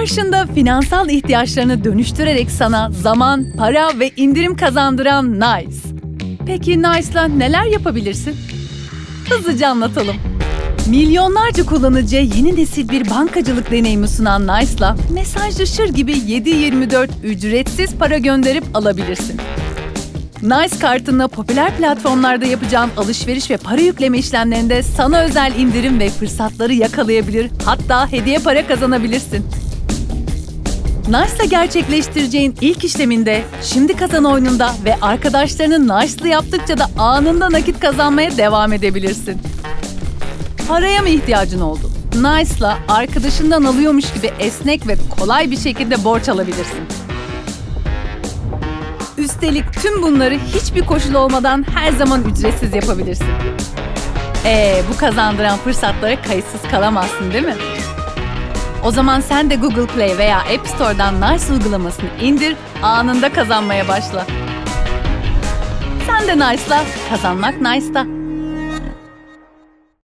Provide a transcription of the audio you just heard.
Karşında finansal ihtiyaçlarını dönüştürerek sana zaman, para ve indirim kazandıran Nice. Peki Nice'la neler yapabilirsin? Hızlıca anlatalım. Milyonlarca kullanıcıya yeni nesil bir bankacılık deneyimi sunan Nice'la mesajlaşır gibi 7-24 ücretsiz para gönderip alabilirsin. Nice kartınla popüler platformlarda yapacağın alışveriş ve para yükleme işlemlerinde sana özel indirim ve fırsatları yakalayabilir, hatta hediye para kazanabilirsin. Nice'la gerçekleştireceğin ilk işleminde, şimdi kazan oyununda ve arkadaşlarının Nice'lı yaptıkça da anında nakit kazanmaya devam edebilirsin. Paraya mı ihtiyacın oldu? Nice'la arkadaşından alıyormuş gibi esnek ve kolay bir şekilde borç alabilirsin. Üstelik tüm bunları hiçbir koşul olmadan her zaman ücretsiz yapabilirsin. Ee, bu kazandıran fırsatlara kayıtsız kalamazsın değil mi? O zaman sen de Google Play veya App Store'dan Nice uygulamasını indir, anında kazanmaya başla. Sen de Nice'la, kazanmak Nice'da.